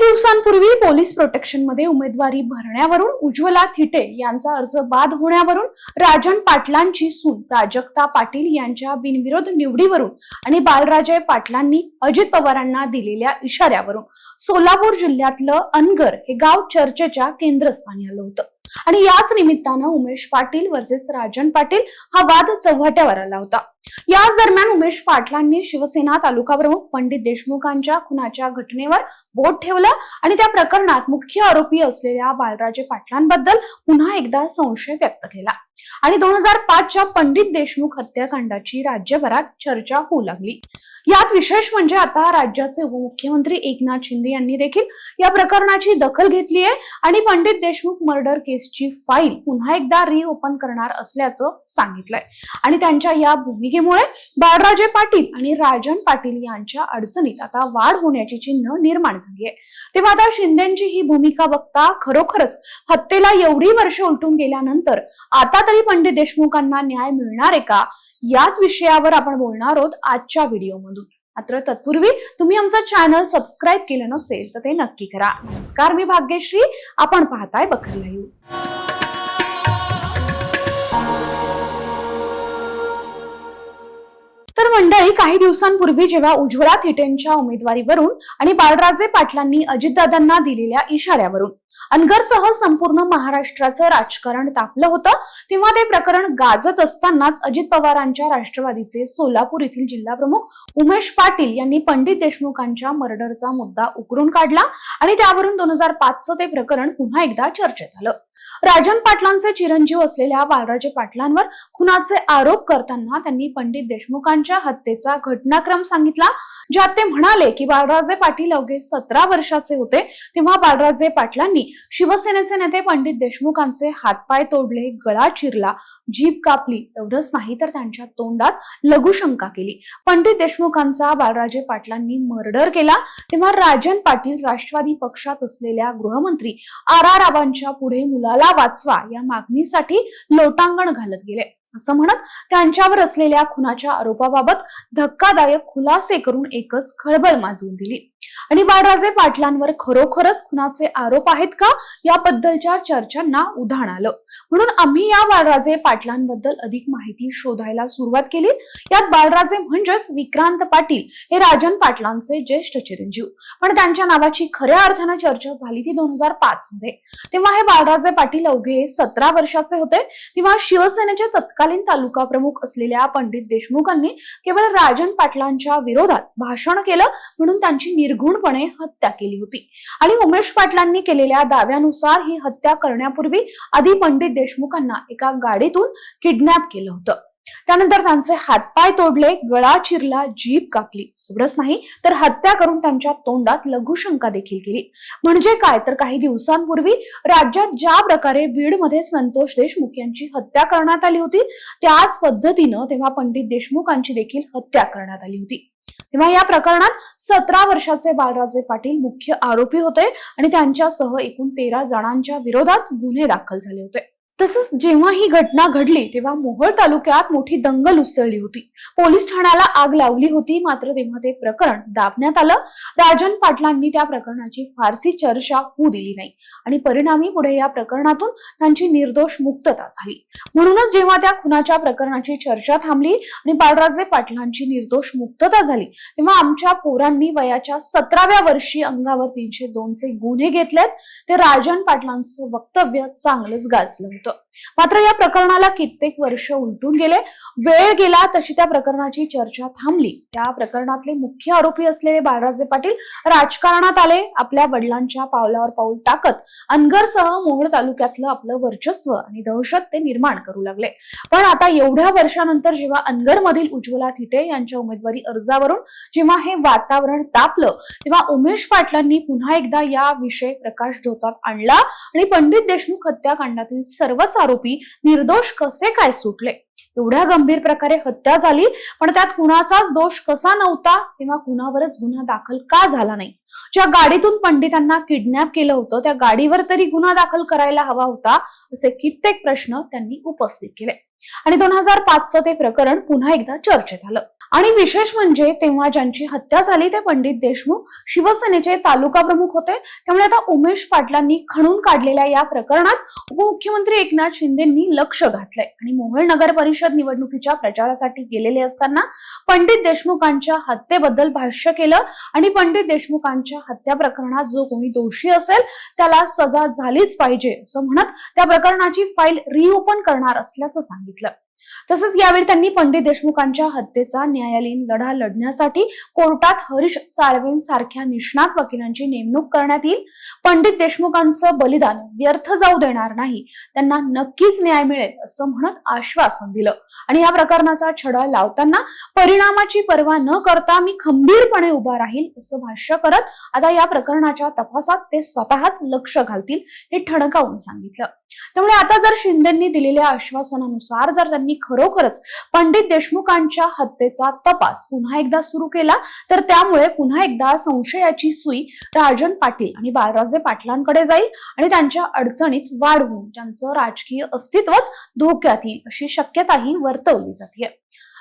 दिवसांपूर्वी पोलीस प्रोटेक्शनमध्ये उमेदवारी भरण्यावरून उज्ज्वला थिटे यांचा अर्ज बाद होण्यावरून राजन पाटलांची सून प्राजक्ता पाटील यांच्या बिनविरोध निवडीवरून आणि बालराजे पाटलांनी अजित पवारांना दिलेल्या इशाऱ्यावरून. सोलापूर जिल्ह्यातलं अनगर हे गाव चर्चेच्या केंद्रस्थानी आलं होतं. आणि याच निमित्तानं उमेश पाटील वर्सेस राजन पाटील हा वाद चव्हाट्यावर आला होता. याच दरम्यान उमेश पाटलांनी शिवसेना तालुका प्रमुख पंडित देशमुखांच्या खुनाच्या घटनेवर बोट ठेवलं आणि त्या प्रकरणात मुख्य आरोपी असलेल्या बालराजे पाटलांबद्दल पुन्हा एकदा संशय व्यक्त केला. आणि दोन हजार पाचच्या पंडित देशमुख हत्याकांडाची राज्यभरात चर्चा होऊ लागली. यात विशेष म्हणजे आता राज्याचे उपमुख्यमंत्री एकनाथ शिंदे यांनी देखील या प्रकरणाची दखल घेतली आहे आणि पंडित देशमुख मर्डर केसची फाईल पुन्हा एकदा रिओपन करणार असल्याचं सांगितलंय. आणि त्यांच्या या भूमिकेमुळे बाळराजे पाटील आणि राजन पाटील यांच्या अडचणीत आता वाढ होण्याची चिन्ह निर्माण झाली आहे. तेव्हा आता शिंदेची ही भूमिका बघता खरोखरच हत्येला एवढी वर्ष उलटून गेल्यानंतर आता तरी पंडित देशमुखांना न्याय मिळणार आहे का? याच विषयावर आपण बोलणार आहोत आजच्या व्हिडिओमधून. मात्र तत्पूर्वी तुम्ही आमचं चॅनल सबस्क्राईब केलं नसेल तर ते नक्की करा. नमस्कार मी भाग्यश्री. आपण पाहताय बखर लाईव्ह तर काही दिवसांपूर्वी जेव्हा उज्ज्वला थिटेंच्या उमेदवारीवरून आणि बाळराजे पाटलांनी अजितदादांना दिलेल्या इशाऱ्यावरून अनगरसह संपूर्ण महाराष्ट्राचं राजकारण तापलं होतं तेव्हा ते प्रकरण गाजत असतानाच अजित पवारांच्या राष्ट्रवादीचे सोलापूर येथील जिल्हा प्रमुख उमेश पाटील यांनी पंडित देशमुखांच्या मर्डरचा मुद्दा उकरून काढला आणि त्यावरून दोन हजार पाचचं ते प्रकरण पुन्हा एकदा चर्चेत आलं. राजन पाटलांचे चिरंजीव असलेल्या बाळराजे पाटलांवर खुनाचे आरोप करताना त्यांनी पंडित देशमुखांच्या हत्येचा घटनाक्रम सांगितला ज्यात ते म्हणाले की बाळराजे पाटील अवघे सतरा वर्षाचे होते. तेव्हा बाळराजे पाटलांनी शिवसेनेचे नेते पंडित देशमुखांचे हातपाय तोडले गळा चिरला जीभ कापली एवढंच नाही तर त्यांच्या तोंडात लघुशंका केली. पंडित देशमुखांचा बाळराजे पाटलांनी मर्डर केला. तेव्हा राजन पाटील राष्ट्रवादी पक्षात असलेल्या गृहमंत्री आर आर रावांच्या पुढे मुलाला वाचवा या मागणीसाठी लोटांगण घालत गेले. असं म्हणत त्यांच्यावर असलेल्या खुनाच्या आरोपाबाबत धक्कादायक खुलासे करून एकच खळबळ माजवून दिली. आणि बाळराजे पाटलांवर खरोखरच खुनाचे आरोप आहेत का? याबद्दलच्या चर्चांना उधाण आलं. म्हणून आम्ही या बाळराजे पाटलांबद्दल अधिक माहिती शोधायला सुरुवात केली. यात बाळराजे म्हणजेच विक्रांत पाटील हे राजन पाटलांचे ज्येष्ठ चिरंजीव. पण त्यांच्या नावाची खऱ्या अर्थानं चर्चा झाली ती दोन हजार पाच मध्ये. तेव्हा हे बाळराजे पाटील अवघे सतरा वर्षाचे होते. तेव्हा शिवसेनेचे तत्कालीन तालुका प्रमुख असलेल्या पंडित देशमुखांनी केवळ राजन पाटलांच्या विरोधात भाषण केलं. म्हणून त्यांची निर्घुणपणे हत्या केली होती. आणि उमेश पाटलांनी केलेल्या दाव्यानुसार ही हत्या करण्यापूर्वी आधी पंडित देशमुखांना एका गाडीतून किडनॅप केलं होतं. त्यानंतर त्यांचे हातपाय तोडले गळा चिरला जीभ कापली. एवढंच नाही तर हत्या करून त्यांच्या तोंडात लघुशंका देखील केली. म्हणजे काय? तर काही दिवसांपूर्वी राज्यात ज्या प्रकारे बीडमध्ये संतोष देशमुख यांची हत्या करण्यात आली होती त्याच पद्धतीनं तेव्हा पंडित देशमुखांची देखील हत्या करण्यात आली होती. तेव्हा या प्रकरणात सतरा वर्षाचे बाळराजे पाटील मुख्य आरोपी होते आणि त्यांच्यासह एकूण तेरा जणांच्या विरोधात गुन्हे दाखल झाले होते. तसंच जेव्हा ही घटना घडली तेव्हा मोहोळ तालुक्यात मोठी दंगल उसळली होती. पोलीस ठाण्याला आग लावली होती मात्र तेव्हा ते प्रकरण दाबण्यात आलं. राजन पाटलांनी त्या प्रकरणाची फारसी चर्चा होऊ दिली नाही आणि परिणामी पुढे या प्रकरणातून त्यांची निर्दोष मुक्तता झाली. म्हणूनच जेव्हा त्या खुनाच्या प्रकरणाची चर्चा थांबली आणि बाळराजे पाटलांची निर्दोष मुक्तता झाली तेव्हा आमच्या पोरांनी वयाच्या सतराव्या वर्षी अंगावर तीनशे दोनचे गुन्हे घेतलेत. ते राजन पाटलांचं वक्तव्य चांगलंच गाजलं होतं. मात्र या प्रकरणाला कित्येक वर्ष उलटून गेले. वेळ गेला तशी त्या प्रकरणाची चर्चा थांबली. त्या प्रकरणातले मुख्य आरोपी असलेले बाळराजे पाटील राजकारणात आले आपल्या वडिलांच्या पावलावर पाऊल टाकत अनगरसह मोहोळ तालुक्यातलं आपलं वर्चस्व आणि दहशत ते निर्माण करू लागले. पण आता एवढ्या वर्षानंतर जेव्हा अनगरमधील उज्ज्वला थिटे यांच्या उमेदवारी अर्जावरून जेव्हा हे वातावरण तापलं तेव्हा उमेश पाटलांनी पुन्हा एकदा या विषय प्रकाश झोतात आणला आणि पंडित देशमुख हत्याकांडातील सर्व सर्वच आरोपी निर्दोष कसे काय सुटले? एवढ्या गंभीर प्रकारे हत्या झाली पण त्यात कुणाचाच दोष कसा नव्हता तेव्हा कुणावरच गुन्हा दाखल का झाला नाही? ज्या गाडीतून पंडितांना किडनॅप केलं होतं त्या गाडीवर तरी गुन्हा दाखल करायला हवा होता असे कित्येक प्रश्न त्यांनी उपस्थित केले. आणि दोन हजार पाचचं ते प्रकरण पुन्हा एकदा चर्चेत आलं. आणि विशेष म्हणजे तेव्हा ज्यांची हत्या झाली ते पंडित देशमुख शिवसेनेचे तालुका प्रमुख होते. त्यामुळे आता उमेश पाटलांनी खणून काढलेल्या या प्रकरणात उपमुख्यमंत्री एकनाथ शिंदेंनी लक्ष घातलंय. आणि मोहोळ नगर परिषद निवडणुकीच्या प्रचारासाठी गेलेले असताना पंडित देशमुखांच्या हत्येबद्दल भाष्य केलं. आणि पंडित देशमुखांच्या हत्या प्रकरणात जो कोणी दोषी असेल त्याला सजा झालीच पाहिजे असं म्हणत त्या प्रकरणाची फाईल रिओपन करणार असल्याचं सांगितलं. तसंच यावेळी त्यांनी पंडित देशमुखांच्या हत्येचा न्यायालयीन लढा लढण्यासाठी कोर्टात हरीश साळवेंसारख्या निष्णात वकिलांची नेमणूक करण्यात येईल. पंडित देशमुखांचं बलिदान व्यर्थ जाऊ देणार नाही. त्यांना नक्कीच न्याय मिळेल असं म्हणत आश्वासन दिलं. आणि या प्रकरणाचा छडा लावताना परिणामाची पर्वा न करता मी खंबीरपणे उभा राहील असं भाष्य करत आता या प्रकरणाच्या तपासात ते स्वतःच लक्ष घालतील हे ठणकावून सांगितलं. त्यामुळे आता जर शिंदेंनी दिलेल्या आश्वासनानुसार जर त्यांनी खरोखरच पंडित देशमुखांच्या हत्येचा तपास पुन्हा एकदा सुरू केला. तर त्यामुळे पुन्हा एकदा संशयाची सुई राजन पाटील आणि बाळराजे पाटलांकडे जाईल आणि त्यांच्या अडचणीत वाढ होऊन त्यांचं राजकीय अस्तित्वच धोक्यात येईल अशी शक्यताही वर्तवली जाते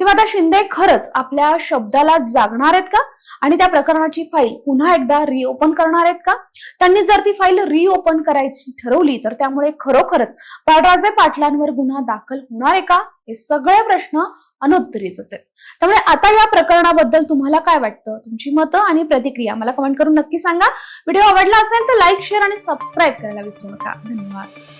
तेव्हा आता शिंदे खरंच आपल्या शब्दाला जागणार आहेत का? आणि त्या प्रकरणाची फाईल पुन्हा एकदा रिओपन करणार आहेत का? त्यांनी जर ती फाईल रिओपन करायची ठरवली तर त्यामुळे खरोखरच पाडराजे पाटलांवर गुन्हा दाखल होणार आहे का? हे सगळे प्रश्न अनुत्तरितच आहेत. त्यामुळे आता या प्रकरणाबद्दल तुम्हाला काय वाटतं? तुमची मतं आणि प्रतिक्रिया मला कमेंट करून नक्की सांगा. व्हिडिओ आवडला असेल तर लाईक शेअर आणि सबस्क्राईब करायला विसरू नका. धन्यवाद.